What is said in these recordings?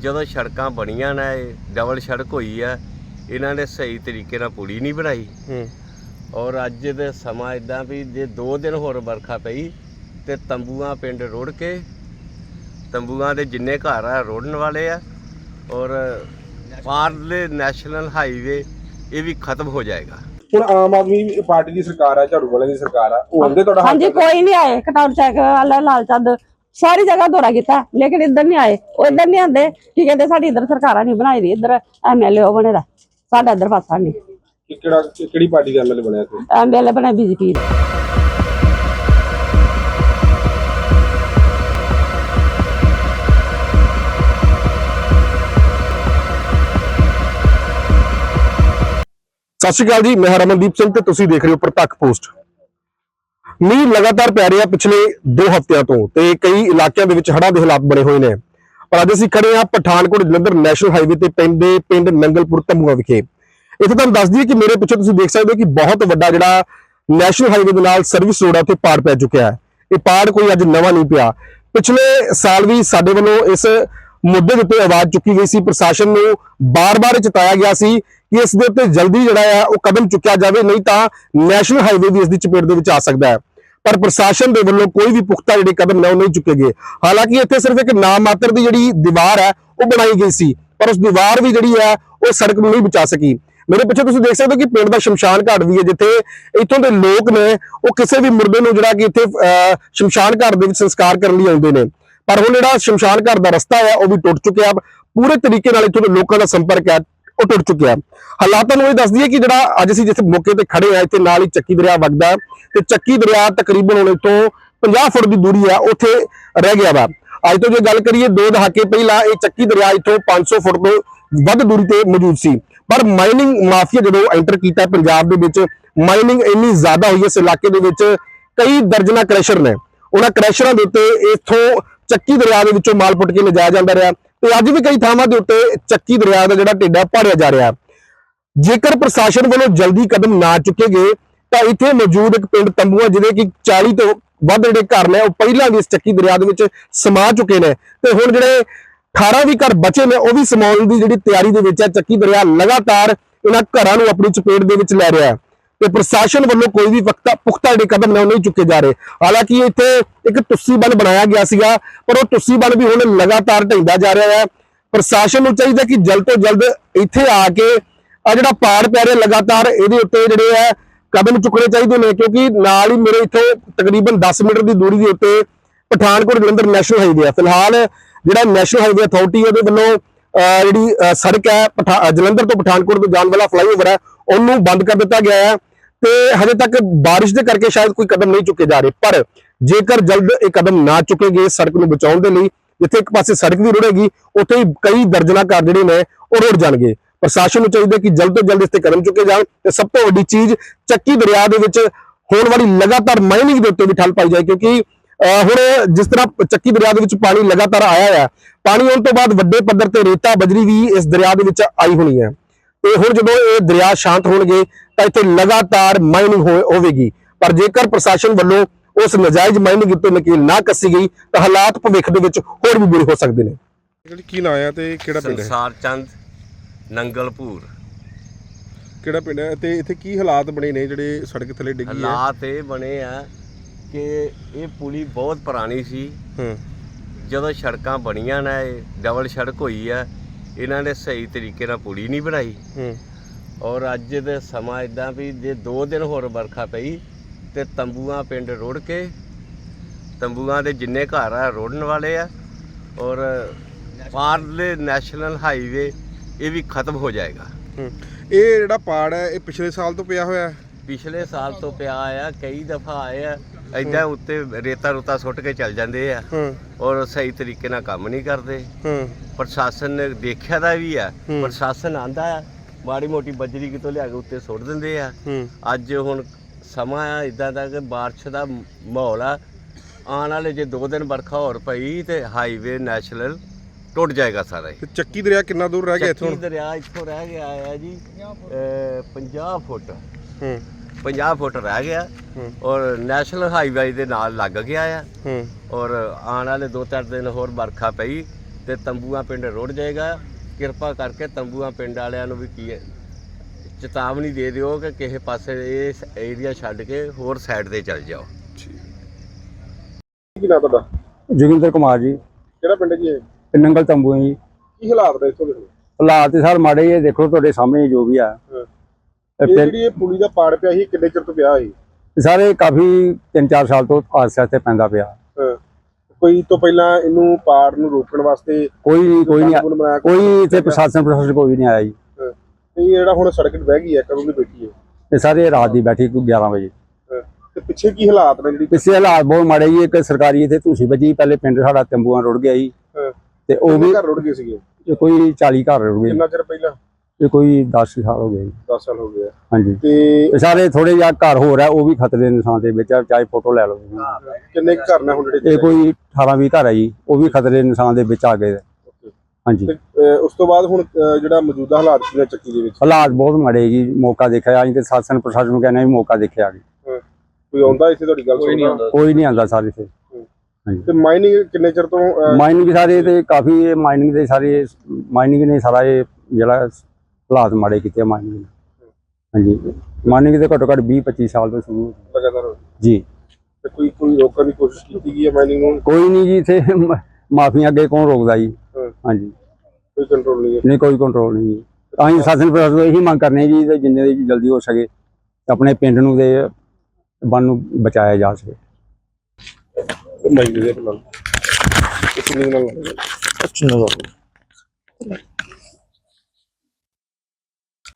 ਜਦੋਂ ਸੜਕਾਂ ਬਣੀਆਂ ਨੇ ਇਹ ਡਬਲ ਸੜਕ ਹੋਈ ਆ ਇਹਨਾਂ ਨੇ ਸਹੀ ਤਰੀਕੇ ਨਾਲ ਪੁਲੀ ਨਹੀਂ ਬਣਾਈ। ਹੂੰ। ਔਰ ਅੱਜ ਦੇ ਸਮਾਂ ਇਦਾਂ ਵੀ ਜੇ 2 ਦਿਨ ਹੋਰ ਵਰਖਾ ਪਈ ਤੇ ਤੰਬੂਆਂ ਪਿੰਡ ਰੁੜ ਕੇ ਤੰਬੂਆਂ ਦੇ ਜਿੰਨੇ ਘਰ ਆ ਰੋੜਨ ਵਾਲੇ ਆ ਔਰ ਪਾਰਲੇ ਨੈਸ਼ਨਲ ਹਾਈਵੇ ਇਹ ਵੀ ਖਤਮ ਹੋ ਜਾਏਗਾ। ਹੁਣ ਆਮ ਆਦਮੀ ਪਾਰਟੀ ਦੀ ਸਰਕਾਰ ਆ ਝਾੜੂ ਵਾਲੇ ਦੀ ਸਰਕਾਰ ਆ ਉਹ ਤੁਹਾਡਾ ਹਾਂਜੀ ਕੋਈ ਨਹੀਂ ਆਏ ਕਟੌਰ ਚੈੱਕ ਵਾਲਾ ਲਾਲ ਚੰਦ ਸਾਰੀ ਜਗ੍ਹਾ ਦੌਰਾ ਕੀਤਾ ਲੇਕਿਨ ਇੱਧਰ ਨਹੀਂ ਆਏ। ਉਹ ਇੱਧਰ ਨਹੀਂ ਆਂਦੇ ਕੀ ਕਹਿੰਦੇ ਸਾਡੀ ਇੱਧਰ ਸਰਕਾਰਾਂ ਨਹੀਂ ਬਣਾਈ ਦੀ ਇੱਧਰ ਐਮਐਲਏ ਉਹ ਬਣੇਦਾ ਸਾਡਾ ਇੱਧਰ ਪਾਸਾ ਨਹੀਂ। ਕਿ ਕਿਹੜਾ ਕਿਹੜੀ ਪਾਰਟੀ ਦਾ ਐਮਐਲਏ ਬਣਿਆ ਕੋਈ ਐਮਐਲਏ ਬਣਾ ਬੀਜੇਪੀ ਸਤਿ ਸ਼੍ਰੀ ਅਕਾਲ ਜੀ ਮੈਂ ਹਾਂ ਰਮਨਦੀਪ ਸਿੰਘ ਤੇ ਤੁਸੀਂ ਦੇਖ ਰਹੇ ਹੋ ਪ੍ਰਤੱਖ ਪੋਸਟ। ਮੀਂਹ ਲਗਾਤਾਰ ਪੈ ਰਿਹਾ ਪਿਛਲੇ 2 ਹਫ਼ਤਿਆਂ ਤੋਂ ਤੇ ਕਈ ਇਲਾਕਿਆਂ ਦੇ ਵਿੱਚ ਹੜ੍ਹਾਂ ਦੇ ਹਾਲਾਤ ਬਣੇ ਹੋਏ ਨੇ। ਪਰ ਅੱਜ ਅਸੀਂ ਖੜੇ ਹਾਂ ਪਠਾਨਕੋਟ ਜਲੰਧਰ ਨੈਸ਼ਨਲ ਹਾਈਵੇ ਤੇ ਪਿੰਡ ਦੇ ਪਿੰਡ ਨੰਗਲਪੁਰ ਤੰਬੂਆ ਵਿਖੇ। ਇੱਥੇ ਤੁਹਾਨੂੰ ਦੱਸ ਦਈਏ ਕਿ ਮੇਰੇ ਪਿੱਛੇ ਤੁਸੀਂ ਦੇਖ ਸਕਦੇ ਹੋ ਕਿ ਬਹੁਤ ਵੱਡਾ ਜਿਹੜਾ ਨੈਸ਼ਨਲ ਹਾਈਵੇ ਦੇ ਨਾਲ ਸਰਵਿਸ ਰੋਡ ਆ, ਉੱਥੇ ਪਾੜ ਪੈ ਚੁੱਕਿਆ ਹੈ। ਇਹ ਪਾੜ ਕੋਈ ਅੱਜ ਨਵਾਂ ਨਹੀਂ ਪਿਆ। ਪਿਛਲੇ ਸਾਲ ਵੀ ਸਾਡੇ ਵੱਲੋਂ ਇਸ ਮੁੱਦੇ ਦੇ ਉੱਤੇ ਆਵਾਜ਼ ਚੁੱਕੀ ਗਈ ਸੀ। ਪ੍ਰਸ਼ਾਸਨ ਨੂੰ ਬਾਰ-ਬਾਰ ਚਿਤਾਇਆ ਗਿਆ ਸੀ ਕਿ ਇਸ ਦੇ ਉੱਤੇ ਜਲਦੀ ਜਿਹੜਾ ਹੈ ਉਹ ਕਦਮ ਚੁੱਕਿਆ ਜਾਵੇ, ਨਹੀਂ ਤਾਂ ਨੈਸ਼ਨਲ ਹਾਈਵੇ ਵੀ ਇਸ ਦੀ ਚਪੇਟ ਦੇ ਵਿੱਚ ਆ ਸਕਦਾ ਹੈ। ਪਰ ਪ੍ਰਸ਼ਾਸਨ ਦੇ ਵੱਲੋਂ ਕੋਈ ਵੀ ਪੁਖਤਾ ਜਿਹੜੇ ਕਦਮ ਨੇ, ਉਹ ਨਹੀਂ ਚੁੱਕੇ ਗਏ। ਹਾਲਾਂਕਿ ਇੱਥੇ ਸਿਰਫ ਇੱਕ ਨਾਮ ਮਾਤਰ ਦੀ ਜਿਹੜੀ ਦੀਵਾਰ ਹੈ, ਉਹ ਬਣਾਈ ਗਈ ਸੀ। ਪਰ ਉਸ ਦੀਵਾਰ ਵੀ ਜਿਹੜੀ ਹੈ, ਉਹ ਸੜਕ ਨੂੰ ਨਹੀਂ ਬਚਾ ਸਕੀ। ਮੇਰੇ ਪਿੱਛੇ ਤੁਸੀਂ ਦੇਖ ਸਕਦੇ ਹੋ ਕਿ ਪਿੰਡ ਦਾ ਸ਼ਮਸ਼ਾਨ ਘਾਟ ਵੀ ਹੈ, ਜਿੱਥੇ ਇੱਥੋਂ ਦੇ ਲੋਕ ਨੇ, ਉਹ ਕਿਸੇ ਵੀ ਮੁਰਦੇ ਨੂੰ ਜਿਹੜਾ ਕਿ ਇੱਥੇ ਸ਼ਮਸ਼ਾਨ ਘਾਟ ਦੇ ਵਿੱਚ ਸੰਸਕਾਰ ਕਰਨ ਲਈ ਆਉਂਦੇ ਨੇ। ਪਰ ਹੁਣ ਜਿਹੜਾ ਸ਼ਮਸ਼ਾਨ ਘਾਟ ਦਾ ਰਸਤਾ ਹੈ, ਉਹ ਵੀ ਟੁੱਟ ਚੁੱਕਿਆ। ਪੂਰੇ ਤਰੀਕੇ ਨਾਲ ਇੱਥੋਂ ਦੇ ਲੋਕਾਂ ਦਾ ਸੰਪਰਕ ਹੈ। ਉਹ ਟੁੱਟ ਚੁੱਕਿਆ। ਹਾਲਾਤਾਂ ਨੂੰ ਇਹ ਦੱਸਦੀ ਹੈ ਕਿ ਜਿਹੜਾ ਅੱਜ ਅਸੀਂ ਜਿੱਥੇ ਮੌਕੇ ਤੇ ਖੜੇ ਆ, ਇੱਥੇ ਨਾਲ ਹੀ ਚੱਕੀ ਦਰਿਆ ਵਗਦਾ ਹੈ ਤੇ ਚੱਕੀ ਦਰਿਆ ਤਕਰੀਬਨ ਹੁਣ ਇੱਥੋਂ 50 ਫੁੱਟ ਦੀ ਦੂਰੀ ਆ, ਉੱਥੇ ਰਹਿ ਗਿਆ ਵਾ। ਅੱਜ ਤੋਂ ਜੇ ਗੱਲ ਕਰੀਏ ਦੋ ਦਹਾਕੇ ਪਹਿਲਾਂ, ਇਹ ਚੱਕੀ ਦਰਿਆ ਇੱਥੋਂ 500 ਫੁੱਟ ਤੋਂ ਵੱਧ ਦੂਰੀ ਤੇ ਮੌਜੂਦ ਸੀ। ਪਰ ਮਾਈਨਿੰਗ ਮਾਫੀਆ ਜਦੋਂ ਐਂਟਰ ਕੀਤਾ ਪੰਜਾਬ ਦੇ ਵਿੱਚ ਮਾਈਨਿੰਗ ਇੰਨੀ ਜ਼ਿਆਦਾ ਹੋਈ ਇਸ ਇਲਾਕੇ ਦੇ ਵਿੱਚ, ਕਈ ਦਰਜਨਾ ਕ੍ਰੈਸ਼ਰ ਨੇ। ਉਹਨਾਂ ਕ੍ਰੈਸ਼ਰਾਂ ਦੇ ਉੱਤੇ ਇੱਥੋਂ ਚੱਕੀ ਦਰਿਆ ਦੇ ਵਿੱਚੋਂ ਮਾਲ ਪੁੱਟ ਕੇ ਲਿਜਾਇਆ ਜਾਂਦਾ ਰਿਹਾ। ਤੇ ਅੱਜ ਵੀ ਕਈ ਥਾਵਾਂ ਦੇ ਉੱਤੇ ਚੱਕੀ ਦਰਿਆ ਦਾ ਜਿਹੜਾ ਢਿੱਡਾ ਭਾੜਿਆ ਜਾ ਰਿਹਾ। ਜੇਕਰ ਪ੍ਰਸ਼ਾਸਨ ਵੱਲੋਂ ਜਲਦੀ ਕਦਮ ਨਾ ਚੁੱਕੇ ਗਏ, ਤਾਂ ਇੱਥੇ ਮੌਜੂਦ ਇੱਕ ਪਿੰਡ ਤੰਬੂਆ ਜਿਹਦੇ ਕਿ 40 ਤੋਂ ਵੱਧ ਜਿਹੜੇ ਘਰ ਨੇ, ਉਹ ਪਹਿਲਾਂ ਵੀ ਇਸ ਚੱਕੀ ਦਰਿਆ ਦੇ ਵਿੱਚ ਸਮਾ ਚੁੱਕੇ ਨੇ। ਤੇ ਹੁਣ ਜਿਹੜੇ 18 ਵੀ ਘਰ ਬਚੇ ਨੇ, ਉਹ ਵੀ ਸਮਾਉਣ ਦੀ ਜਿਹੜੀ ਤਿਆਰੀ ਦੇ ਵਿੱਚ ਹੈ ਚੱਕੀ ਦਰਿਆ ਲਗਾਤਾਰ ਇਹਨਾਂ ਘਰਾਂ ਨੂੰ ਆਪਣੀ ਚਪੇਟ ਦੇ ਵਿੱਚ ਲੈ ਰਿਹਾ। ਹੈ ਤੇ ਪ੍ਰਸ਼ਾਸਨ ਵੱਲੋਂ ਕੋਈ ਵੀ ਪੁਖਤਾ ਪੁਖਤਾ ਜਿਹੜੇ ਕਦਮ ਨੇ ਉਹ ਨਹੀਂ ਚੁੱਕੇ ਜਾ ਰਹੇ। ਹਾਲਾਂਕਿ ਇੱਥੇ ਇੱਕ ਟੁੱਸੀ ਬੰਨ ਬਣਾਇਆ ਗਿਆ ਸੀਗਾ, ਪਰ ਉਹ ਟੁੱਸੀ ਬੰਨ ਵੀ ਹੁਣ ਲਗਾਤਾਰ ਢਹਿੰਦਾ ਜਾ ਰਿਹਾ ਹੈ। ਪ੍ਰਸ਼ਾਸਨ ਨੂੰ ਚਾਹੀਦਾ ਕਿ ਜਲਦ ਤੋਂ ਜਲਦ ਇੱਥੇ ਆ ਕੇ ਆ ਜਿਹੜਾ ਪਾੜ ਪੈ ਰਿਹਾ ਲਗਾਤਾਰ, ਇਹਦੇ ਉੱਤੇ ਜਿਹੜੇ ਹੈ ਕਦਮ ਚੁੱਕਣੇ ਚਾਹੀਦੇ ਨੇ, ਕਿਉਂਕਿ ਨਾਲ ਹੀ ਮੇਰੇ ਇੱਥੋਂ ਤਕਰੀਬਨ 10 ਮੀਟਰ ਦੀ ਦੂਰੀ ਦੇ ਉੱਤੇ ਪਠਾਨਕੋਟ ਜਲੰਧਰ ਨੈਸ਼ਨਲ ਹਾਈਵੇ ਹੈ। ਫਿਲਹਾਲ ਜਿਹੜਾ ਨੈਸ਼ਨਲ ਹਾਈਵੇ ਅਥਾਰਟੀ ਉਹਦੇ ਵੱਲੋਂ ਜਿਹੜੀ ਸੜਕ ਹੈ, ਪਠਾ- ਜਲੰਧਰ ਤੋਂ ਪਠਾਨਕੋਟ ਤੋਂ ਜਾਣ ਵਾਲਾ ਫਲਾਈਓਵਰ ਹੈ, ਉਹਨੂੰ ਬੰਦ ਕਰ ਦਿੱਤਾ ਗਿਆ ਹੈ। ਤੇ ਹਜੇ ਤੱਕ ਬਾਰਿਸ਼ ਦੇ ਕਰਕੇ ਸ਼ਾਇਦ ਕੋਈ ਕਦਮ ਨਹੀਂ ਚੁੱਕੇ ਜਾ ਰਹੇ। ਪਰ ਜੇਕਰ ਜਲਦ ਇਹ ਕਦਮ ਨਾ ਚੁੱਕੇ ਗਏ ਸੜਕ ਨੂੰ ਬਚਾਉਣ ਦੇ ਲਈ, ਜਿੱਥੇ ਇੱਕ ਪਾਸੇ ਸੜਕ ਵੀ ਰੁੜੇਗੀ, ਉੱਥੇ ਹੀ ਕਈ ਦਰਜਨਾ ਘਰ ਜਿਹੜੇ ਨੇ, ਉਹ ਰੁੜ ਜਾਣਗੇ। ਪ੍ਰਸ਼ਾਸਨ ਨੂੰ ਚਾਹੀਦਾ ਕਿ ਜਲਦ ਤੋਂ ਜਲਦ ਇਸ ਤੇ ਕਦਮ ਚੁੱਕੇ ਜਾਣ ਤੇ ਸਭ ਤੋਂ ਵੱਡੀ ਚੀਜ਼ ਚੱਕੀ ਦਰਿਆ ਦੇ ਵਿੱਚ ਹੋਣ ਵਾਲੀ ਲਗਾਤਾਰ ਮਾਈਨਿੰਗ ਦੇ ਉੱਤੇ ਵੀ ਠੱਲ ਪਾਈ ਜਾਏ, ਕਿਉਂਕਿ, ਅਹ, ਹੁਣ ਜਿਸ ਤਰ੍ਹਾਂ ਚੱਕੀ ਦਰਿਆ ਦੇ ਵਿੱਚ ਪਾਣੀ ਲਗਾਤਾਰ ਆਇਆ ਹੈ ਪਾਣੀ ਆਉਣ ਤੋਂ ਬਾਅਦ ਵੱਡੇ ਪੱਧਰ ਤੇ ਰੇਤਾ ਬਜਰੀ ਵੀ ਇਸ ਦਰਿਆ ਦੇ ਵਿੱਚ ਆਈ ਹੋਣੀ ਹੈ। ਤੇ ਹੁਣ ਜਦੋਂ ਇਹ ਦਰਿਆ ਸ਼ਾਂਤ ਹੋਣਗੇ ਤਾਂ ਇੱਥੇ ਲਗਾਤਾਰ ਮਾਈਨਿੰਗ ਹੋਵੇਗੀ। ਪਰ ਜੇਕਰ ਪ੍ਰਸ਼ਾਸਨ ਵੱਲੋਂ ਉਸ ਨਜਾਇਜ਼ ਮਾਈਨਿੰਗ ਉੱਤੇ ਨਕੀਲ ਨਾ ਕੱਸੀ ਗਈ ਤਾਂ ਹਾਲਾਤ ਭਵਿੱਖ ਦੇ ਵਿੱਚ ਹੋਰ ਵੀ ਬੁਰੇ ਹੋ ਸਕਦੇ ਨੇ। ਜਿਹੜੀ ਕੀ ਨਾਂ ਆ ਤੇ ਕਿਹੜਾ ਪਿੰਡ ਹੈ? ਸੰਸਾਰ ਚੰਦ ਨੰਗਲਪੁਰ। ਕਿਹੜਾ ਪਿੰਡ ਹੈ? ਤੇ ਇੱਥੇ ਕੀ ਹਾਲਾਤ ਬਣੇ ਨੇ ਜਿਹੜੇ ਸੜਕ ਥੱਲੇ ਡਿੱਗੀ ਹੈ? ਹਾਲਾਤ ਇਹ ਬਣੇ ਆ ਕਿ ਇਹ ਪੁਲੀ ਬਹੁਤ ਪੁਰਾਣੀ ਸੀ। ਹੂੰ। ਜਦੋਂ ਸੜਕਾਂ ਬਣੀਆਂ ਨੇ ਇਹ ਡਬਲ ਸੜਕ ਹੋਈ ਆ ਇਹਨਾਂ ਨੇ ਸਹੀ ਤਰੀਕੇ ਨਾਲ ਪੁਲੀ ਨਹੀਂ ਬਣਾਈ। ਹੂੰ। ਔਰ ਅੱਜ ਦੇ ਸਮਾਂ ਇਦਾਂ ਵੀ ਜੇ 2 ਦਿਨ ਹੋਰ ਵਰਖਾ ਪਈ ਤੇ ਤੰਬੂਆਂ ਪਿੰਡ ਰੁੜ ਕੇ ਤੰਬੂਆਂ ਦੇ ਜਿੰਨੇ ਘਰ ਆ ਰੋੜਨ ਵਾਲੇ ਆ ਔਰ ਪਾਰਲੇ ਨੈਸ਼ਨਲ ਹਾਈਵੇ ਇਹ ਵੀ ਖਤਮ ਹੋ ਜਾਏਗਾ। ਇਹ ਜਿਹੜਾ ਪਾੜ ਹੈ ਇਹ ਪਿਛਲੇ ਸਾਲ ਤੋਂ ਪਿਆ ਹੋਇਆ ਹੈ? ਪਿਛਲੇ ਸਾਲ ਤੋਂ ਪਿਆ ਆ ਕਈ ਦਫਾ ਆਏ ਆ ਏਦਾਂ ਉੱਤੇ ਰੇਤਾ ਰੁਤਾ ਸੁੱਟ ਕੇ ਚੱਲ ਜਾਂਦੇ ਆ। ਔਰ ਸਹੀ ਤਰੀਕੇ ਨਾਲ ਕੰਮ ਨਹੀਂ ਕਰਦੇ। ਪ੍ਰਸ਼ਾਸਨ ਨੇ ਦੇਖਿਆ ਦਾ ਵੀ ਆ। ਪ੍ਰਸ਼ਾਸਨ ਆਂਦਾ ਆ ਮਾੜੀ ਮੋਟੀ ਬਜਰੀ ਕਿਤੋਂ ਲਿਆ ਕੇ ਉੱਤੇ ਸੁੱਟ ਦਿੰਦੇ ਆ। ਹੂੰ। ਅੱਜ ਹੁਣ ਸਮਾਂ ਆ ਇਦਾਂ ਦਾ ਕਿ ਬਾਰਿਸ਼ ਦਾ ਮਾਹੌਲ ਆ। ਆਉਣ ਵਾਲੇ ਜੇ 2 ਦਿਨ ਵਰਖਾ ਹੋਰ ਪਈ ਤੇ ਹਾਈਵੇ ਨੈਸ਼ਨਲ ਟੁੱਟ ਜਾਏਗਾ ਸਾਰਾ ਹੀ। ਤੇ ਚੱਕੀ ਦਰਿਆ ਕਿੰਨਾ ਦੂਰ ਰਹਿ ਗਿਆ ਚੱਕੀ ਇੱਥੋਂ ਦਰਿਆ ਇੱਥੋਂ ਰਹਿ ਗਿਆ ਆ ਜੀ ਅਹ, 50 ਫੁੱਟ। ਹੂੰ। 50 ਫੁੱਟ ਰਹਿ ਗਿਆ। ਹੂੰ। ਔਰ ਨੈਸ਼ਨਲ ਹਾਈਵੇ ਦੇ ਨਾਲ ਲੱਗ ਗਿਆ ਆ। ਹੂੰ। ਔਰ ਆਉਣ ਵਾਲੇ 2-4 ਦਿਨ ਹੋਰ ਵਰਖਾ ਪਈ ਤੇ ਤੰਬੂਆ ਪਿੰਡ ਰੁੜ ਜਾਏਗਾ। ਕਿਰਪਾ ਕਰਕੇ ਤੰਬੂਆ ਪਿੰਡ ਵਾਲਿਆਂ ਨੂੰ ਵੀ ਕੀ ਹੈ ਚੇਤਾਵਨੀ ਦੇ ਦਿਓ ਕਿ ਕਿਸੇ ਪਾਸੇ ਇਸ ਏਰੀਆ ਛੱਡ ਕੇ ਹੋਰ ਸਾਈਡ ਤੇ ਚੱਲ ਜਾਓ। ਕੀ ਨਾਂ ਤੁਹਾਡਾ? ਜੋਗਿੰਦਰ ਕੁਮਾਰ ਜੀ। ਕਿਹੜਾ ਪਿੰਡ ਜੀ ਇਹ? ਤੇ ਨੰਗਲ ਤੰਬੂ ਹੈ ਜੀ। ਕੀ ਹਾਲਾਤ ਨੇ ਇੱਥੋਂ ਦੇ? ਹਾਲਾਤ ਤੇ ਸਰ ਮਾੜੇ ਹੀ ਆ, ਦੇਖੋ ਤੁਹਾਡੇ ਸਾਹਮਣੇ ਜੋ ਵੀ ਆ। ਹਾਂ। ਤੇ ਇਹ ਫਿਰ ਜਿਹੜੀ ਇਹ ਪੁਲੀ ਦਾ ਪਾੜ ਪਿਆ ਸੀ ਕਿੰਨੇ ਚਿਰ ਤੋਂ ਪਿਆ ਸੀ ਸਾਰੇ ਕਾਫੀ 3-4 ਸਾਲ ਤੋਂ ਆਸ-ਪਾਸ ਤੇ ਪੈਂਦਾ ਪਿਆ। ਹਾਂ। ਕੋਈ ਤੋਂ ਪਹਿਲਾਂ ਇਹਨੂੰ ਪਾੜ ਨੂੰ ਰੋਕਣ ਵਾਸਤੇ ਕੋਈ ਕੋਈ ਨਹੀਂ ਕਾਨੂੰਨ ਬਣਾਇਆ ਕੋਈ ਇੱਥੇ ਪ੍ਰਸ਼ਾਸਨ ਪ੍ਰਸ਼ਾਸਨ ਕੋਈ ਨਹੀਂ ਆਇਆ ਜੀ। ਤੇ ਇਹ ਜਿਹੜਾ ਹੁਣ ਸੜਕ ਤੇ ਬਹਿ ਗਈ ਹੈ ਕਦੋਂ ਦੀ ਬੈਠੀ ਹੈ? ਤੇ ਸਾਰੇ ਰਾਤ ਦੀ ਬੈਠੀ ਕੋਈ 11 ਵਜੇ। ਤੇ ਪਿੱਛੇ ਕੀ ਹਾਲਾਤ ਨੇ ਜਿਹੜੀ ਪਿੱਛੇ ਹਾਲਾਤ ਬਹੁਤ ਮਾੜੇ ਜੀ ਇੱਕ ਸਰਕਾਰੀ ਇੱਥੇ ਧੂਸੀ ਵੱਜੀ ਪਹਿਲੇ ਪਿੰਡ ਸਾਡਾ ਤੰਬੂਆਂ ਰੁੜ ਗਿਆ ਜੀ। ਤੇ ਉਹ ਵੀ ਘਰ ਰੁੜ ਗਏ ਸੀਗੇ? ਕੋਈ 40 ਘਰ ਰੁੜ ਗਏ। ਕਿੰਨਾ ਚਿਰ ਪਹਿਲਾਂ? ਇਹ ਕੋਈ 10 ਸਾਲ ਹੋ ਗਏ ਜੀ। 10 ਸਾਲ ਹੋ ਗਏ ਆ। ਹਾਂਜੀ। ਤੇ ਤੇ ਸਾਰੇ ਥੋੜੇ ਜਿਹਾ ਘਰ ਹੋਰ ਆ ਉਹ ਵੀ ਖਤਰੇ ਦੇ ਨਿਸ਼ਾਨ ਦੇ ਵਿੱਚ ਆ ਚਾਹੇ ਫੋਟੋ ਲੈ ਲਓ ਤੁਸੀਂ। ਕਿੰਨੇ ਕੁ ਘਰ ਨੇ ਹੁਣ ਜਿਹੜੇ ਇਹ ਕੋਈ 18 20 ਘਰ ਹੈ ਜੀ ਉਹ ਵੀ ਖਤਰੇ ਦੇ ਨਿਸ਼ਾਨ ਦੇ ਵਿੱਚ ਆ ਗਏ ਹਾਂਜੀ। ਤੇ, ਅਹ, ਉਸ ਤੋਂ ਬਾਅਦ ਹੁਣ ਅਹ, ਜਿਹੜਾ ਮੌਜੂਦਾ ਹਾਲਾਤ ਨੇ ਚੱਕੀ ਦੇ ਵਿੱਚ? ਹਾਲਾਤ ਬਹੁਤ ਮਾੜੇ ਜੀ ਮੌਕਾ ਦੇਖਿਆ ਅਸੀਂ ਤੇ ਸ਼ਾਸਨ ਪ੍ਰਸ਼ਾਸਨ ਨੂੰ ਕਹਿੰਦੇ ਵੀ ਮੌਕਾ ਦੇਖਿਆ ਜੀ। ਕੋਈ ਆਉਂਦਾ ਇੱਥੇ ਤੁਹਾਡੀ ਗੱਲ ਸੁਣਦਾ? ਕੋਈ ਨਹੀਂ ਆਂਦਾ ਸਾਰੇ ਤੇ ਤੇ ਮਾਈਨਿੰਗ ਕਿੰਨੇ ਚਿਰ ਤੋਂ ਅਹ, ਮਾਈਨਿੰਗ ਸਾਰੇ ਤੇ ਕਾਫੀ ਮਾਈਨਿੰਗ ਦੇ ਸਾਰੇ ਮਾਈਨਿੰਗ ਨੇ ਸਾਰਾ ਇਹ ਜਿਹੜਾ ਹਾਲਾਤ ਮਾੜੇ ਕੀਤੇ ਮਾਈਨਿੰਗ ਨੇ ਹਾਂਜੀ। ਮਾਈਨਿੰਗ ਦੇ ਘੱਟੋ ਘੱਟ 20 25 ਸਾਲ ਤੋਂ ਸ਼ੁਰੂ। ਲਗਾਤਾਰ ਜੀ। ਤੇ ਕੋਈ ਕੋਈ ਰੋਕਣ ਦੀ ਕੋਸ਼ਿਸ਼ ਕੀਤੀ ਗਈ ਹੈ ਮਾਈਨਿੰਗ ਨੂੰ? ਕੋਈ ਨਹੀਂ ਜੀ ਇੱਥੇ ਮਾਫੀਆਂ ਅੱਗੇ ਕੌਣ ਰੋਕਦਾ ਜੀ। ਹਾਂਜੀ। ਕੋਈ ਕੰਟਰੋਲ ਨਹੀਂ ਹੈ। ਨਹੀਂ ਕੋਈ ਕੰਟਰੋਲ ਨਹੀਂ ਜੀ। ਤਾਂ ਹੀ ਸ਼ਾਸਨ ਪ੍ਰਸ਼ਾਸਨ ਤੋਂ ਇਹੀ ਮੰਗ ਕਰਨੇ ਜੀ ਜਿੰਨੇ ਦੀ ਜਲਦੀ ਹੋ ਸਕੇ ਆਪਣੇ ਪਿੰਡ ਨੂੰ ਦੇ ਬੰਨ ਨੂੰ ਬਚਾਇਆ ਜਾ ਸਕੇ। ਮਾਈਨਿੰਗ ਦੇ ਨਾਲ। ਇਸ ਨੂੰ ਨਾਲ। ਇਹ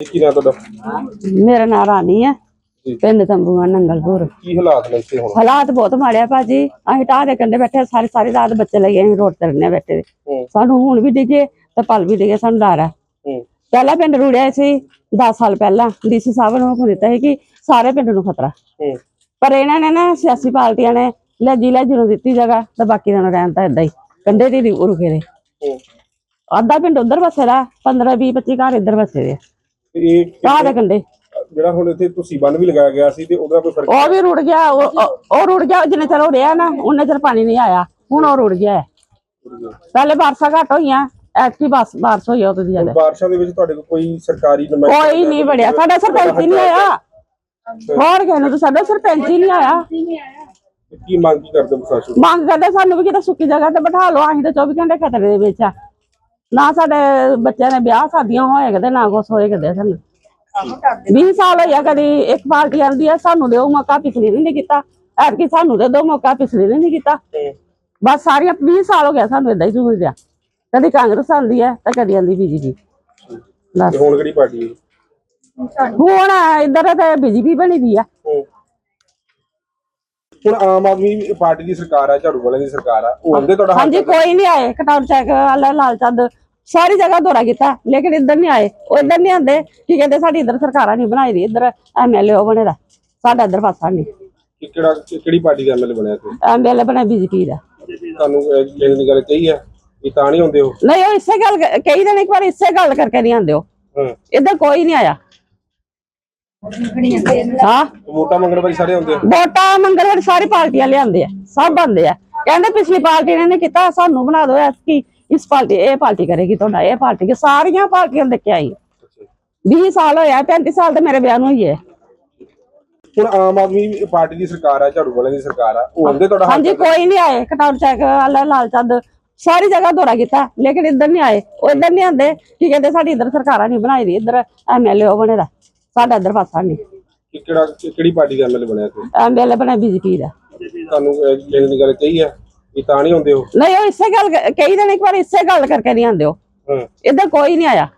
ਕੀ ਨਾਂ ਤੁਹਾਡਾ? ਮੇਰਾ ਨਾਂ ਰਾਣੀ ਹੈ। ਪਿੰਡ ਤੰਬੂਆ ਨੰਗਲਪੁਰ। ਕੀ ਹਾਲਾਤ ਨੇ ਇੱਥੇ ਹੁਣ? ਹਾਲਾਤ ਬਹੁਤ ਮਾੜੇ ਆ ਭਾਜੀ। ਅਸੀਂ ਟਾਹ ਦੇ ਕੰਢੇ ਬੈਠੇ ਸਾਰੀ ਸਾਰੀ ਰਾਤ ਬੱਚੇ ਲੱਗੇ ਅਸੀਂ ਰੋਡ ਤੇ ਰਹਿੰਦੇ ਬੈਠੇ। ਸਾਨੂੰ ਹੁਣ ਵੀ ਡਿੱਗੇ ਤੇ ਪਲ ਵੀ ਡਿੱਗੇ ਸਾਨੂੰ ਡਰ ਆ। ਪਹਿਲਾਂ ਪਿੰਡ ਰੁੜਿਆ ਸੀ 10 ਸਾਲ ਪਹਿਲਾਂ। ਡੀਸੀ ਸਾਹਿਬ ਨੇ ਹੁਕਮ ਦਿੱਤਾ ਸੀ ਕਿ ਸਾਰੇ ਪਿੰਡ ਨੂੰ ਖਤਰਾ। ਪਰ ਇਹਨਾਂ ਨੇ ਨਾ ਸਿਆਸੀ ਪਾਰਟੀਆਂ ਨੇ ਲੈਜੀ ਲੈਜੀ ਨੂੰ ਦਿੱਤੀ ਜਗ੍ਹਾ ਤੇ ਬਾਕੀ ਦਾ ਰਹਿਣ ਤਾਂ ਏਦਾਂ ਹੀ। ਕੰਢੇ ਦੀ ਰੁਕੇ ਨੇ। ਅੱਧਾ ਪਿੰਡ ਉਧਰ ਵਸੇ ਦਾ 15 20 25 ਘਰ ਇੱਧਰ ਵਸੇ ਦੇ ਇਹ ਟਾਹ ਦੇ ਕੰਢੇ ਜਿਹੜਾ ਹੁਣ ਇੱਥੇ ਤੁਸੀਂ ਬੰਨ ਵੀ ਲਗਾਇਆ ਗਿਆ ਸੀ ਤੇ ਉਹਦਾ ਕੋਈ ਫ਼ਰਕ ਉਹ ਵੀ ਰੁੜ ਗਿਆ ਉਹ ਉਹ- ਉਹ ਰੁੜ ਗਿਆ ਜਿੰਨੇ ਚਿਰ ਉਹ ਰਿਹਾ ਨਾ ਉਹਨੇ ਚਿਰ ਪਾਣੀ ਨਹੀਂ ਆਇਆ। ਹੁਣ ਉਹ ਰੁੜ ਗਿਆ ਹੈ। ਪਹਿਲੇ ਬਾਰਸ਼ਾਂ ਘੱਟ ਹੋਈਆਂ ਐਤਕੀ ਬਸ ਬਾਰਸ਼ ਹੋਈ ਆ ਉਹਦੀ ਜ਼ਿਆਦਾ। ਬਾਰਿਸ਼ਾਂ ਦੇ ਵਿੱਚ ਤੁਹਾਡੇ ਕੋਲ ਕੋਈ ਸਰਕਾਰੀ ਨੁਮਾਇੰਦਾ ਕੋਈ ਨਹੀਂ ਵੜਿਆ। ਸਾਡਾ ਸਰਪੰਚ ਹੀ ਨਹੀਂ ਆਇਆ। ਹੋਰ ਨੂੰ ਤਾਂ ਸਾਡਾ ਸਰਪੰਚ ਹੀ ਨਹੀਂ ਆਇਆ। ਕੀ ਮੰਗ ਕੀ ਕਰਦੇ ਹੋ ਪ੍ਰਸ਼ਾਸਨ ਮੰਗ ਕਰਦੇ ਸਾਨੂੰ ਵੀ ਕਿਤੇ ਸੁੱਕੀ ਜਗ੍ਹਾ ਤੇ ਬਿਠਾ ਲਓ ਅਸੀਂ ਤਾਂ 24 ਘੰਟੇ ਖਤਰੇ ਦੇ ਵਿੱਚ ਆ। ਨਾ ਸਾਡੇ ਬੱਚਿਆਂ ਨੇ ਵਿਆਹ ਸ਼ਾਦੀਆਂ ਹੋਏ ਕਦੇ ਨਾ ਕੁਛ ਹੋਏ ਕਦੇ ਸਾਨੂੰ। 20 ਸਾਲ ਹੋਇਆ ਕਦੀ ਇੱਕ ਪਾਰਟੀ ਆਂਦੀ ਆ ਸਾਨੂੰ ਦਿਓ ਮੌਕਾ ਪਿਛਲੀ ਨੇ ਨਹੀਂ ਕੀਤਾ। ਐਤਕੀ ਸਾਨੂੰ ਦੇ ਦੋ ਮੌਕਾ ਪਿਛਲੀ ਨੇ ਨਹੀਂ ਕੀਤਾ। ਬਸ ਸਾਰੀਆਂ 20 ਸਾਲ ਹੋ ਗਿਆ ਸਾਨੂੰ ਇਦਾਂ ਹੀ ਝੂਲਦਿਆ ਕਦੀ ਕਾਂਗਰਸ ਆਂਦੀ ਹੈ ਤਾਂ ਕਦੀ ਆਂਦੀ ਬੀਜੇਪੀ। ਬਸ। ਹੁਣ ਕਿਹੜੀ ਪਾਰਟੀ ਹੈ ਹੁਣ ਇੱਧਰ ਤੇ ਬੀਜੇਪੀ ਬਣੀ ਦੀ ਆ। ਹੂੰ। ਹੁਣ ਆਮ ਆਦਮੀ ਪਾਰਟੀ ਦੀ ਸਰਕਾਰ ਆ ਝਾੜੂ ਵਾਲੇ ਦੀ ਸਰਕਾਰ ਆ ਉਹ ਤੁਹਾਡਾ ਹਾਂਜੀ ਕੋਈ ਨਹੀਂ ਆਏ। ਕਟੌਰ ਚੈੱਕ ਵਾਲਾ ਲਾਲ ਚੰਦ ਸਾਰੀ ਜਗ੍ਹਾ ਦੌਰਾ ਕੀਤਾ ਲੇਕਿਨ ਇੱਧਰ ਨਹੀਂ ਆਏ। ਉਹ ਇੱਧਰ ਨਹੀਂ ਆਂਦੇ ਕੀ ਕਹਿੰਦੇ ਸਾਡੀ ਇੱਧਰ ਸਰਕਾਰਾਂ ਨਹੀਂ ਬਣਾਈ ਦੀ ਇੱਧਰ ਐਮਐਲਏ ਉਹ ਬਣੇਦਾ ਸਾਡਾ ਇੱਧਰ ਪਾਸਾ ਨਹੀਂ। ਕਿ ਕਿਹੜਾ ਕਿਹੜੀ ਪਾਰਟੀ ਦਾ ਐਮਐਲਏ ਬਣਿਆ ਤੇ ਐਮਐਲਏ ਬਣਾ ਬੀਜੇਪੀ ਦਾ। ਤੁਹਾਨੂੰ ਇਹ ਕਿਸੇ ਦੀ ਗੱਲ ਕਹੀ ਆ ਵੀ ਤਾਂ ਨਹੀਂ ਆਉਂਦੇ ਹੋ ਨਹੀਂ ਉਹ ਇਸੇ ਗੱਲ ਕ- ਕਈ ਦਿਨ ਇੱਕ ਵਾਰ ਇਸੇ ਗੱਲ ਕਰਕੇ ਨਹੀਂ ਆਂਦੇ ਉਹ। ਹਾਂ। ਇੱਧਰ ਕੋਈ ਨਹੀਂ ਆਇਆ। ਹਾਂ। ਵੋਟਾਂ ਮੰਗਣ ਵਾਲੀ ਸਾਰੇ ਆਉਂਦੇ ਆ? ਵੋਟਾਂ ਮੰਗਣ ਵਾਲੀ ਸਾਰੀ ਪਾਰਟੀਆਂ ਲਿਆਂਦੇ ਆ ਸਭ ਆਂਦੇ ਆ। ਕਹਿੰਦੇ ਪਿਛਲੀ ਪਾਰਟੀ ਨੇ ਕੀਤਾ ਸਾਨੂੰ ਬਣਾ ਦਿਓ ਐਤਕੀ ਇਸ ਪਾਰਟੀ ਇਹ ਪਾਰਟੀ ਕਰੇਗੀ ਤੁਹਾਡਾ ਇਹ ਪਾਰਟੀ ਕੇ ਸਾਰੀਆਂ ਪਾਰਟੀਆਂ ਦੇ ਕੇ ਆਈ। 20 ਸਾਲ ਹੋਇਆ 35 ਸਾਲ ਤੇ ਮੇਰੇ ਵਿਆਹ ਨੂੰ ਹੋਈ ਹੈ। ਹੁਣ ਆਮ ਆਦਮੀ ਪਾਰਟੀ ਦੀ ਸਰਕਾਰ ਆ ਝਾੜੂ ਵਾਲੇ ਦੀ ਸਰਕਾਰ ਆ ਉਹ ਆਉਂਦੇ ਤੁਹਾਡਾ ਹਾਂਜੀ ਕੋਈ ਨਹੀਂ ਆਏ ਕਟੌਰ ਚੈੱਕ ਵਾਲਾ ਲਾਲ ਚੰਦ ਸਾਰੀ ਜਗ੍ਹਾ ਦੌਰਾ ਕੀਤਾ ਲੇਕਿਨ ਇੱਧਰ ਨਹੀਂ ਆਏ ਉਹ ਇੱਧਰ ਨਹੀਂ ਆਂਦੇ ਕੀ ਕਹਿੰਦੇ ਸਾਡੀ ਇੱਧਰ ਸਰਕਾਰਾਂ ਨਹੀਂ ਬਣਾਈ ਦੀ ਇੱਧਰ ਐਮਐਲਏ ਉਹ ਬਣੇਦਾ ਸਾਡਾ ਇੱਧਰ ਪਾਸਾ ਨਹੀਂ। ਕਿਹੜਾ ਕਿਹੜੀ ਪਾਰਟੀ ਦਾ ਐਮਐਲਏ ਬਣਿਆ ਤੇ ਐਮਐਲਏ ਬਣਾ ਬੀਜੇਪੀ ਦਾ। ਤੁਹਾਨੂੰ ਇਹ ਦੀ ਗੱਲ ਕਹੀ ਆ? ਵੀ ਤਾਂ ਨਹੀਂ ਆਉਂਦੇ ਹੋ ਨਹੀਂ ਉਹ ਇਸੇ ਗੱਲ ਕ- ਕਈ ਦਿਨ ਇੱਕ ਵਾਰ ਇਸੇ ਗੱਲ ਕਰਕੇ ਨਹੀਂ ਆਂਦੇ ਉਹ। ਹਾਂ। ਇੱਧਰ ਕੋਈ ਨਹੀਂ ਆਇਆ।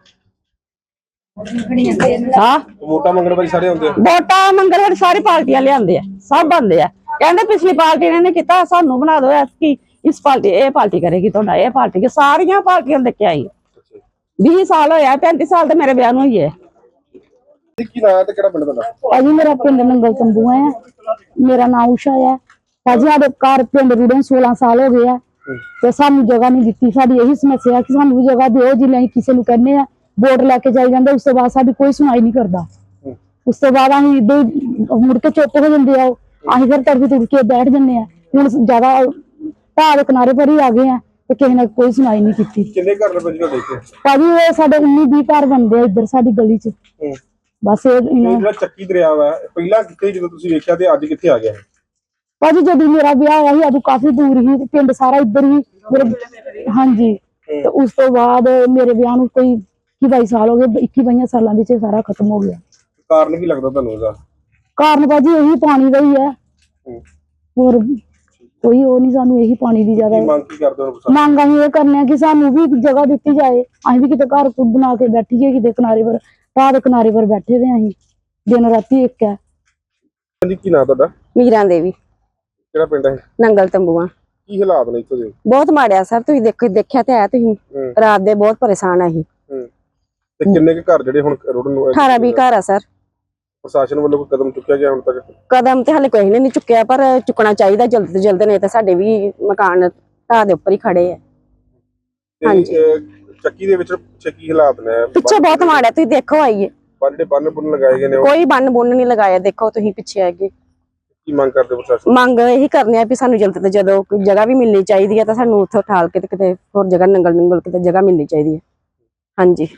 ਹਾਂ। ਵੋਟਾਂ ਮੰਗਣ ਵਾਲੀ ਸਾਰੇ ਆਉਂਦੇ ਆ। ਵੋਟਾਂ ਮੰਗਣ ਵਾਲੀ ਸਾਰੀ ਪਾਰਟੀਆਂ ਲਿਆਂਦੇ ਆ। ਸਭ ਆਂਦੇ ਆ। ਕਹਿੰਦੇ ਪਿਛਲੀ ਪਾਰਟੀ ਨੇ ਨੀ ਕੀਤਾ ਸਾਨੂੰ ਬਣਾ ਦਿਓ ਐਤਕੀ ਇਸ ਪਾਰਟੀ ਇਹ ਪਾਰਟੀ ਕਰੇਗੀ ਤੁਹਾਡਾ ਇਹ ਪਾਰਟੀ ਕੇ ਸਾਰੀਆਂ ਪਾਰਟੀਆਂ ਦੇ ਕੇ ਆਈ 20 ਸਾਲ ਹੋਇਆ 35 ਸਾਲ ਤੇ ਮੇਰੇ ਵਿਆਹ ਨੂੰ ਹੋਈ ਹੈ। ਕੀ ਨਾਂ ਹੈ ਤੇ ਕਿਹੜਾ ਪਿੰਡ ਤੁਹਾਡਾ? ਭਾਜੀ ਮੇਰਾ ਪਿੰਡ ਨੰਗਲ ਤੰਬੂਆ ਹੈ। ਮੇਰਾ ਨਾਮ ਉਸ਼ਾ ਹੈ। ਭਾਜੀ ਸਾਡੇ ਘਰ ਪਿੰਡ ਰੁੜੇ 16 ਸਾਲ ਹੋ ਗਏ ਆ ਤੇ ਸਾਨੂੰ ਜਗ੍ਹਾ ਨਹੀਂ ਦਿੱਤੀ। ਸਾਡੀ ਇਹੀ ਸਮੱਸਿਆ ਕਿ ਸਾਨੂੰ ਜਗ੍ਹਾ ਦਿਓ ਜਿਵੇਂ ਅਸੀਂ ਕਿਸੇ ਨੂੰ ਕਹਿੰਦੇ ਆ ਵੋਟ ਲੈ ਕੇ ਜਾਈ ਜਾਂਦੇ ਉਸ ਤੋਂ ਬਾਅਦ ਸਾਡੀ ਕੋਈ ਸੁਣਾਈ ਨਹੀਂ ਕਰਦਾ। ਉਸ ਤੋਂ ਬਾਅਦ ਅਸੀਂ ਇੱਦਾਂ ਮੁੜ ਕੇ ਚੁੱਪ ਹੋ ਜਾਂਦੇ ਆ। ਅਸੀਂ ਫਿਰ ਤੜਫੀ ਤੁੜ ਕੇ ਬੈਠ ਜੰਨੇ ਆ। ਹੁਣ ਜ਼ਿਆਦਾ ਢਾਹ ਦੇ ਕਿਨਾਰੇ ਪਰ ਹੀ ਆ ਗਏ ਆ ਤੇ ਕਿਸੇ ਨੇ ਕੋਈ ਸੁਣਾਈ ਨਹੀਂ ਕੀਤੀ। ਕਿੰਨੇ ਘਰ ਨੇ ਤੁਹਾਡੇ ਇੱਥੇ? ਭਾਜੀ ਇਹ ਸਾਡੇ 19 20 ਘਰ ਬੰਦੇ ਆ ਇੱਧਰ ਸਾਡੀ ਗਲੀ 'ਚ। ਬਸ ਇਹ ਜਿਹੜਾ ਚੱਕੀ ਦਰਿਆ ਵਾ ਪਹਿਲਾਂ ਕਿੱਥੇ ਜਦੋਂ ਤੁਸੀਂ ਵੇਖਿਆ ਤੇ ਅੱਜ ਕਿੱਥੇ ਆ ਗਿਆ? ਭਾਜੀ ਜਦੋਂ ਮੇਰਾ ਵਿਆਹ ਹੋਇਆ ਸੀ ਉਦੋਂ ਕਾਫੀ ਦੂਰ ਸੀ ਤੇ ਪਿੰਡ ਸਾਰਾ ਇੱਧਰ ਹੀ ਮੇਰੇ ਹਾਂਜੀ ਤੇ ਉਸ ਤੋਂ ਬਾਅਦ ਮੇਰੇ ਵਿਆਹ ਨੂੰ ਕੋਈ 21 22 ਸਾਲ ਹੋ ਗਏ 21 22 ਸਾਲਾਂ ਵਿੱਚ ਇਹ ਸਾਰਾ ਖਤਮ ਹੋ ਗਿਆ। ਕਾਰਨ ਕੀ ਲੱਗਦਾ ਤੁਹਾਨੂੰ ਇਹਦਾ? ਕਾਰਨ ਭਾਜੀ ਇਹੀ ਪਾਣੀ ਦਾ ਹੀ ਹੈ। ਹੂੰ। ਹੋਰ ਕੋਈ ਉਹ ਨਹੀਂ ਸਾਨੂੰ ਇਹੀ ਪਾਣੀ ਦੀ ਜ਼ਿਆਦਾ ਮੰਗ ਕੀ ਕਰਦੇ ਹੋ ਤੁਸੀਂ? ਮੰਗ ਅਸੀਂ ਇਹ ਕਰਨੇ ਆ ਕਿ ਸਾਨੂੰ ਵੀ ਜਗ੍ਹਾ ਦਿੱਤੀ ਜਾਏ। ਅਸੀਂ ਵੀ ਕਿਤੇ ਘਰ ਕੁ ਬਣਾ ਕੇ ਬੈਠੀਏ ਕਿਤੇ ਕਿਨਾਰੇ ਪਰ ਰਾਹ ਦੇ ਕਿਨਾਰੇ ਪਰ ਬੈਠੇ ਦੇ ਅਸੀਂ। ਦਿਨ ਰਾਤੀ ਇੱਕ ਹੈ। ਕੀ ਨਾਂ ਤੁਹਾਡਾ? ਮੀਰਾਂ ਦੇਵੀ। ਕਿਹੜਾ ਪਿੰਡ ਹੈ ਨੰਗਲ ਤੰਬੂਆਂ। ਕੀ ਹਾਲਾਤ ਨੇ ਇੱਥੇ ਦੇ? ਬਹੁਤ ਮਾੜਿਆ ਸਰ ਤੁਸੀਂ ਦੇਖੋ ਦੇਖਿਆ ਤੇ ਹੈ ਤੁਸੀਂ। ਹੂੰ। ਰਾਤ ਦੇ ਬਹੁਤ ਪਰੇਸ਼ਾਨ ਆ ਅਸੀਂ। ਤੇ ਕਿੰਨੇ ਕੁ ਘਰ ਜਿਹੜੇ ਹੁਣ ਰੋਡ ਨੂੰ 18 20 ਘਰ ਆ ਸਰ। ਪ੍ਰਸ਼ਾਸਨ ਵੱਲੋਂ ਕੋਈ ਕਦਮ ਚੁੱਕਿਆ ਗਿਆ ਹੁਣ ਤੱਕ? ਕਦਮ ਤੇ ਹਾਲੇ ਕੋਈ ਨਹੀਂ ਚੁੱਕਿਆ ਪਰ ਚੁੱਕਣਾ ਚਾਹੀਦਾ ਜਲਦ ਤੋਂ ਜਲਦ ਨਹੀਂ ਤਾਂ ਸਾਡੇ ਵੀ ਮਕਾਨ ਢਾਹ ਦੇ ਉੱਪਰ ਹੀ ਖੜੇ ਆ। ਤੇ, ਹਾਂਜੀ। ਅਹ, ਚੱਕੀ ਦੇ ਵਿੱਚ ਪਿੱਛੇ ਕੀ ਹਾਲਾਤ ਨੇ? ਪਿੱਛੇ ਬਹੁਤ ਮਾੜਿਆ ਤੁਸੀਂ ਦੇਖੋ ਆਈਏ। ਬੰਨ ਜਿਹੜੇ ਬੰਨ ਬੁੰਨ ਲਗਾਏ ਗਏ ਨੇ ਉਹ? ਕੋਈ ਬੰਨ ਬੁੰਨ ਨਹੀਂ ਲਗਾਇਆ ਦੇਖੋ ਤੁਸੀਂ ਪਿੱਛੇ ਆਗੇ ਕੀ ਮੰਗ ਕਰਦੇ ਹੋ ਪ੍ਰਸ਼ਾਸਨ ਮੰਗ ਇਹੀ ਕਰਨੀ ਆ ਵੀ ਸਾਨੂੰ ਜਲਦ ਤੋਂ ਜਦੋਂ ਕੋਈ ਜਗ੍ਹਾ ਵੀ ਮਿਲਣੀ ਚਾਹੀਦੀ ਹੈ ਤਾਂ ਸਾਨੂੰ ਉੱਥੋਂ ਠਾਲ ਕੇ ਤੇ ਕਿਤੇ ਹੋਰ ਜਗ੍ਹਾ ਨੰਗਲ ਨੰਗਲ ਕਿਤੇ ਜਗ੍ਹਾ ਮਿਲਣੀ ਚਾਹੀਦੀ ਹੈ। ਹਾਂਜੀ।